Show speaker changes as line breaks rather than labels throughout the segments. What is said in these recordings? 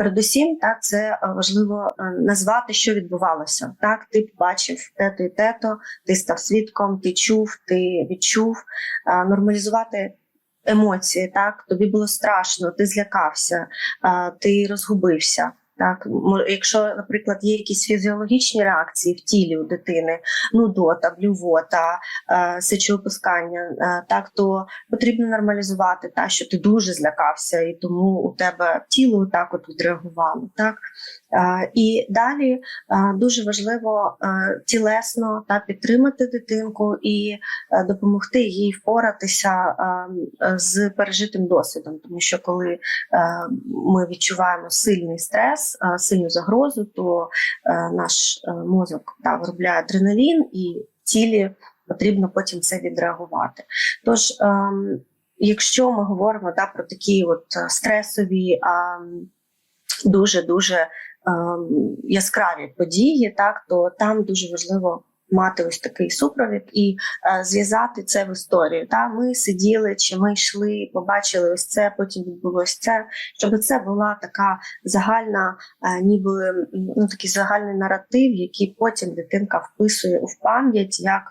Передусім, так це е, важливо е, назвати, що відбувалося. Так, ти бачив те-то і те-то, ти став свідком, ти чув, ти відчув, Е, нормалізувати емоції. Так, тобі було страшно, ти злякався, ти розгубився. Так, якщо, наприклад, є якісь фізіологічні реакції в тілі у дитини, нудота, блювота, е, сечовипускання, е, так то потрібно нормалізувати та що ти дуже злякався, і тому у тебе тіло так от відреагувало. Так Е, і далі дуже важливо тілесно та підтримати дитинку і допомогти їй впоратися з пережитим досвідом, тому що коли ми відчуваємо сильний стрес, е, сильну загрозу, то е, наш е, мозок да, виробляє адреналін і тілі потрібно потім це відреагувати. Тож, ем, якщо ми говоримо да, про такі от стресові, ем, дуже дуже ем, яскраві події, так то там дуже важливо. Мати ось такий супровід і е, зв'язати це в історію. Та ми сиділи, чи ми йшли, побачили ось це, потім відбулось це, щоб це була така загальна, е, ніби ну такий загальний наратив, який потім дитинка вписує в пам'ять як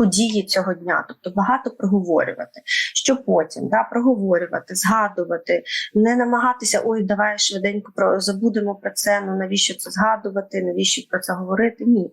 події цього дня, тобто багато проговорювати. Що потім да, проговорювати, згадувати, не намагатися ой, давай швиденько про забудемо про це. Ну навіщо це згадувати, навіщо про це говорити? Ні,